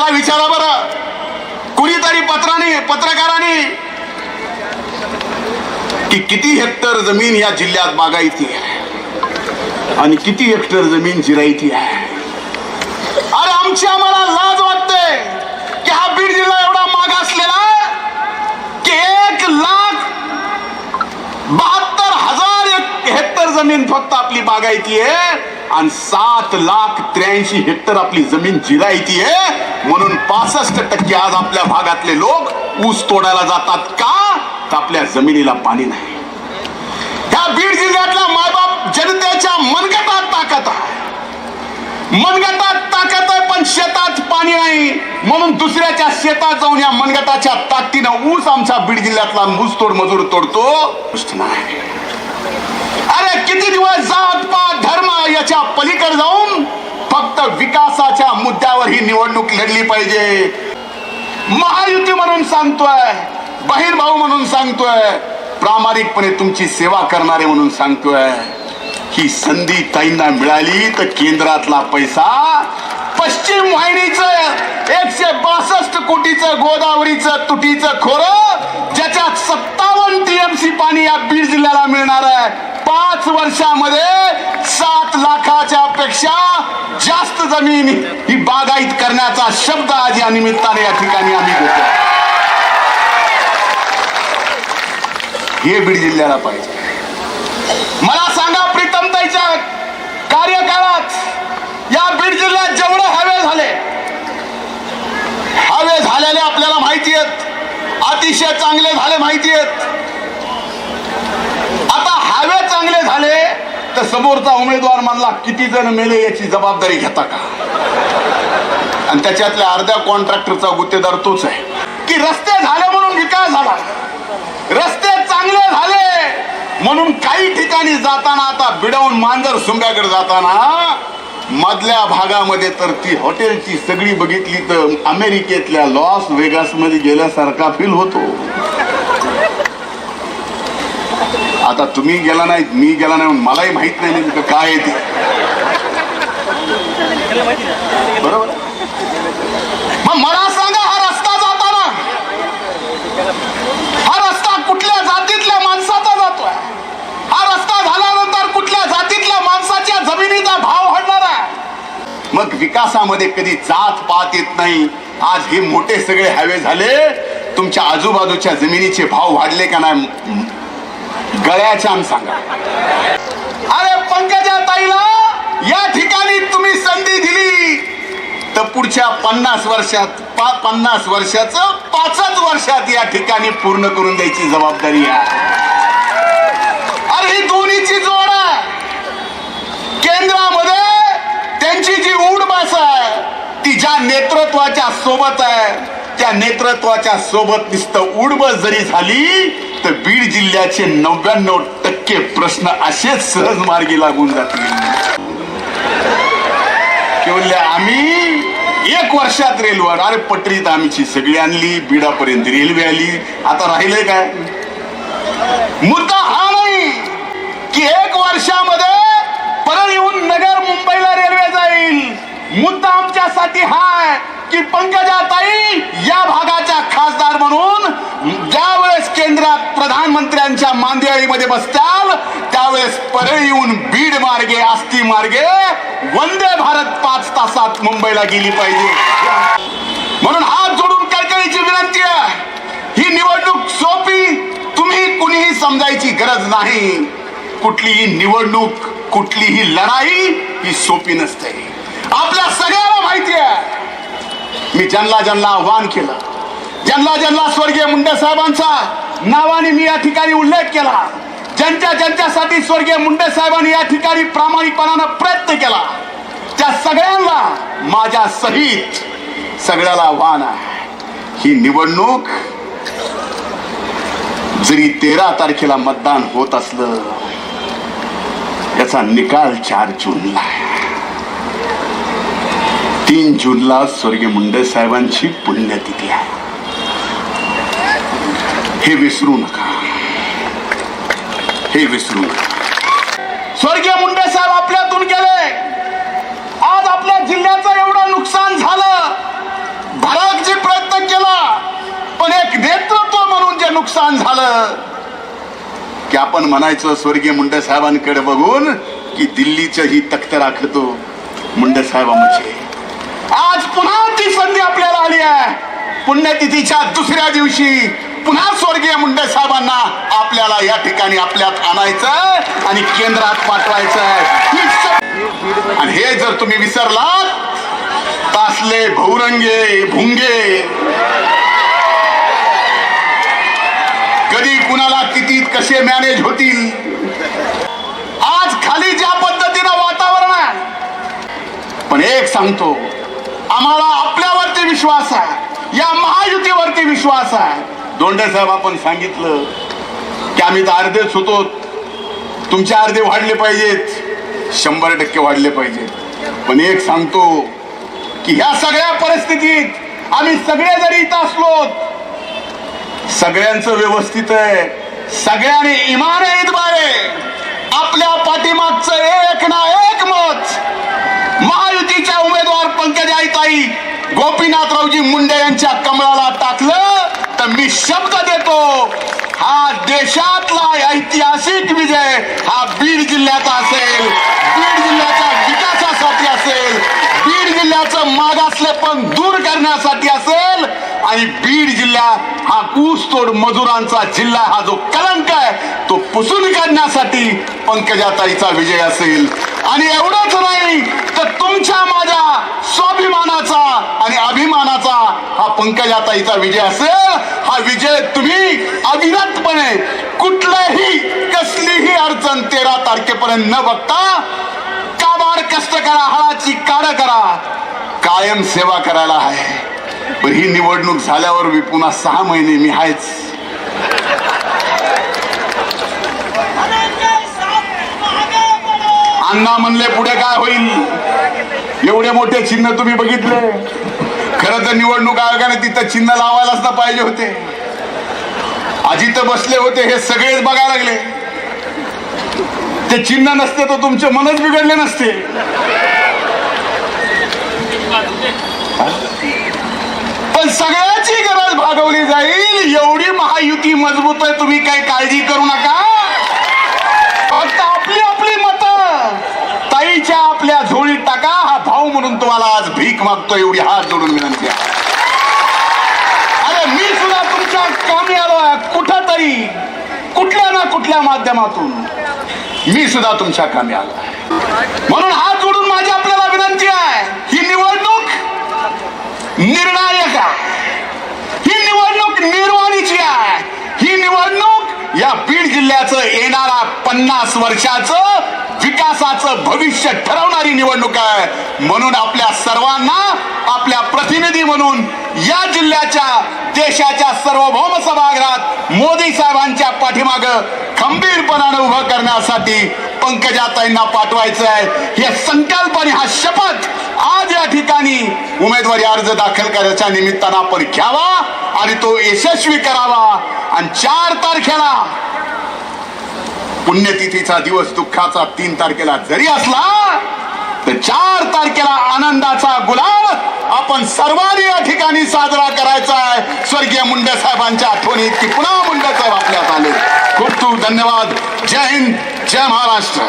त्याला विचारा बरं. कुणीतरी पत्राने पत्रकाराने की किती हेक्टर जमीन या जिल्ह्यात बागायती आहे? आणि किती हेक्टर जमीन जिरायती आहे? अरे आमची आम्हाला लाज वाटते की हा बीड जिल्हा एवढा मागासलेला आहे की एक लाख बहात्तर हजार हेक्टर जमीन फक्त आपली बागायती आहे. आणि सात लाख त्र्याऐंशी हेक्टर आपली जमीन जिरायती आहे. म्हणून पासष्ट टक्के आज आपल्या भागातले लोक ऊस तोडायला जातात का? तर आपल्या जमिनीला पाणी नाही. त्या बीड जिल्ह्यातला मायबाप जनतेच्या मनगटात ताकद आहे. मनगटात ताकद आहे पण शेतात पाणी नाही. म्हणून दुसऱ्याच्या शेतात जाऊन या मनगटाच्या ताकदीनं ऊस आमच्या बीड जिल्ह्यातला ऊसतोड मजूर तोडतो. गोष्ट नाही. अरे किती दिवस जात पात धर्म याच्या पलीकडे जाऊन फक्त विकासाच्या मुद्द्यावर ही निवडणूक लढली पाहिजे. महायुती म्हणून सांगतोय बहीण भाऊ म्हणून सांगतोय प्रामाणिकपणे तुमची सेवा करणारे म्हणून सांगतोय. ही संधी ताईंना मिळाली तर केंद्रातला पैसा पश्चिम वाहिनीचं एकशे बासष्ट कोटीचं गोदावरीचं तुटीचं खोर ज्याच्यात सत्तावन्न टीएमसी पाणी या बीड जिल्ह्याला मिळणार आहे. पाच वर्षामध्ये सात लाखाच्या पेक्षा जास्त जमीन ही बागायत करण्याचा शब्द आज या निमित्ताने या ठिकाणी आम्ही घेतो हे बीड जिल्ह्याला पाहिजे. मला सांगा प्रीतमताईच्या कार्यकाळात या बीड जिल्ह्यात जेवढे हवे झाले हवे झालेले आपल्याला माहिती आहेत अतिशय चांगले झाले माहिती आहेत आता हवे आले तर समोरचा उमेदवार म्हणला किती जण मेले याची जबाबदारी घेता का? आणि त्याच्यातल्या अर्ध्या कॉन्ट्रॅक्टरचा गुत्तेदार तोच आहे. की रस्ते झाले म्हणून विकास झाला. रस्ते चांगले झाले म्हणून काही ठिकाणी जाताना आता बिडवून मांजर सुंब्याकडे जाताना मधल्या भागामध्ये तर ती हॉटेलची सगळी बघितली तर अमेरिकेतल्या लॉस वेगासमध्ये गेल्यासारखा फील होतो. आता तुम्ही गेला नाही मी गेला नाही म्हणून मलाही माहीत नाही नेमकं काय आहे ते. बरोबर? मग मला सांगा हा रस्ता जाताना. हा रस्ता कुठल्या जातीतल्या माणसाचा जातोय? हा रस्ता झाल्यानंतर कुठल्या जातीतल्या माणसाच्या जमिनीचा भाव हडणार आहे? मग विकासामध्ये कधी जात पात येत नाही. आज हे मोठे सगळे हवे झाले. तुमच्या आजूबाजूच्या जमिनीचे भाव वाढले का नाही? गळ्याच्याम सांगा. अरे पंकजा ताईला या ठिकाणी तुम्ही संधी दिली. तर पुढच्या पन्नास वर्षात पा पन्नास वर्षाचं पाचच वर्षात या ठिकाणी पूर्ण करून द्यायची जबाबदारी आहे. अरे ही दोन्हीची जोड आहे. केंद्रामध्ये त्यांची जी उडबास आहे ती ज्या नेतृत्वाच्या सोबत आहे त्या नेतृत्वाच्या सोबत नुसतं उडबस जरी झाली तर बीड जिल्ह्याचे नव्याण्णव टक्के प्रश्न असेच सहज मार्गी लागून जातील. केवळ आम्ही एक वर्षात रेल्वे अरे पटरीत आमची सगळी आणली बीडापर्यंत रेल्वे आली. आता राहिलंय काय? मुद्दा हा नाही की एक वर्षामध्ये परळीहून नगर मुंबईला रेल्वे जाईल. मुद्दा आमच्यासाठी हा आहे. की पंकजाताई या भागाच्या खासदार म्हणून ज्या वेळेस केंद्रात प्रधानमंत्र्यांच्या मांदियाळीमध्ये बसताल त्यावेळेस परळीहून बीड मार्गे आस्ती मार्गे वंदे भारत पाच तासात मुंबईला गेली पाहिजे. म्हणून हात जोडून कळकळीची विनंती आहे. ही निवडणूक सोपी तुम्ही कुणीही समजायची गरज नाही. कुठलीही निवडणूक कुठलीही लढाई ही सोपी नसते. आपल्या सगळ्याला माहिती आहे मी ज्यांना ज्यांना आव्हान केलं ज्यांना ज्यांना स्वर्गीय मुंडे साहेबांचा नावाने मी या ठिकाणी उल्लेख केला ज्यांच्या ज्यांच्यासाठी स्वर्गीय मुंडे साहेबांनी या ठिकाणी प्रामाणिकपणानं प्रयत्न केला त्या सगळ्यांना माझ्या सहित सगळ्याला आव्हान आहे. ही निवडणूक जरी तेरा तारखेला मतदान होत असलं याचा निकाल चार जूनला आहे. तीन जूनला स्वर्गीय मुंडे साहेबांची पुण्यतिथी आहे. हे विसरू नका. हे विसरू नका. स्वर्गीय मुंडे साहेब आपल्यातून गेले. आज आपल्या जिल्ह्याचं एवढं नुकसान झालं. भराक जे प्रयत्न केला. पण एक नेतृत्व म्हणून जे नुकसान झालं की आपण म्हणायचं स्वर्गीय मुंडे साहेबांकडे बघून की दिल्लीच ही तख्त राखतो मुंडे साहेबांचे आज पुन्हा ती संधी आपल्याला आली आहे. पुण्यतिथीच्या दुसऱ्या दिवशी पुन्हा स्वर्गीय मुंडे साहेबांना आपल्याला या ठिकाणी आपल्यात आणायचं आणि केंद्रात पाठवायचं आणि हे जर तुम्ही विसरलात तासले भौरंगे भुंगे. कधी कुणाला किती कसे मॅनेज होतील? आज खाली ज्या पद्धतीनं वातावरण आहे. पण एक सांगतो आम्हाला आपल्यावरती विश्वास आहे. या महायुतीवरती विश्वास आहे. दोंडे साहेब आपण सांगितलं की आम्ही तर अर्धेच होतो तुमचे अर्धे वाढले पाहिजेत. शंभर टक्के वाढले पाहिजेत. पण एक सांगतो की ह्या सगळ्या परिस्थितीत आम्ही सगळे जरी इथं असलो सगळ्यांचं व्यवस्थित आहे. सगळ्यांनी इमान बारे आपल्या पाठीमागचं एक ना एक मत महायुतीच्या उमेदवार पंकजाईताई गोपीनाथरावजी मुंडे यांच्या कमळाला टाकलं तर मी शब्द देतो. हा देशातला ऐतिहासिक विजय हा बीड जिल्ह्याचा असेल. बीड जिल्ह्याच्या विकासासाठी असेल. बीड जिल्ह्याचं मागासलेपण दूर करण्यासाठी असेल. आणि बीड जिल्हा हा ऊसतोड मजुरांचा जिल्हा हा जो कलंक आहे तो पुसून काढण्यासाठी पंकजाताईचा विजय असेल. आणि एवढंच नाही तर तुमच्या माझ्या स्वाभिमानाचा आणि अभिमानाचा हा पंकजाताईचा विजय असेल हा विजय तुम्ही अविरतपणे कुठल्याही कसलीही अडचण तेरा तारखेपर्यंत न बघता काबाड कष्ट करा हळाची काड करा कायम सेवा करायला आहे. पण ही निवडणूक झाल्यावर मी पुन्हा सहा महिने मी आहेच. अण्णा म्हणले पुढे काय होईल? एवढे मोठे चिन्ह तुम्ही बघितले. खरं तर निवडणूक आयोगाने तिथं चिन्ह लावायलाच ना पाहिजे होते. अजित बसले होते हे सगळेच बघायला लागले. ते चिन्ह नसते तर तुमचे मनच बिघडले नसते. पण सगळ्याची गरज भागवली जाईल. एवढी महायुती मजबूत आहे तुम्ही काही काळजी करू नका फक्त आपली आपली मत ताईच्या आपल्या झोळीत टाका हा भाऊ म्हणून तुम्हाला आज भीक मागतो एवढी हात जोडून विनंती आहे. अरे मी सुद्धा तुमच्या कामी आलो आहे कुठं तरी कुठल्या ना कुठल्या माध्यमातून मी सुद्धा तुमच्या कामी आलो आहे. म्हणून हात जोडून माझी आपल्याला विनंती आहे ही निवडणूक निर्णायक आहे. ही निवडणूक निर्वाणीची आहे. ही निवडणूक या बीड जिल्ह्याचं येणारा पन्नास वर्षाचं विकासाचं भविष्य ठरवणारी निवडणूक आहे. म्हणून आपल्या सर्वांना आपल्या प्रतिनिधी म्हणून या जिल्ह्याच्या देशाच्या सार्वभौम सभागृहात मोदी साहेबांच्या पाठीमाग खंबीरपणानं उभं करण्यासाठी पंकजाताईंना पाठवायचं आहे. हे संकल्प आणि हा शपथ आज या ठिकाणी उमेदवारी अर्ज दाखल करायच्या निमित्तानं आपण घ्यावा आणि तो यशस्वी करावा. आणि चार तारखेला पुण्यतिथीचा दिवस दुःखाचा तीन तारखेला जरी असला तर चार तारखेला आनंदाचा गुलाल आपण सर्वांनी या ठिकाणी साजरा करायचा आहे. स्वर्गीय मुंडे साहेबांच्या आठवणीत की पुन्हा मुंडे साहेब आपल्यात आले खूप खूप धन्यवाद. जय हिंद जय महाराष्ट्र.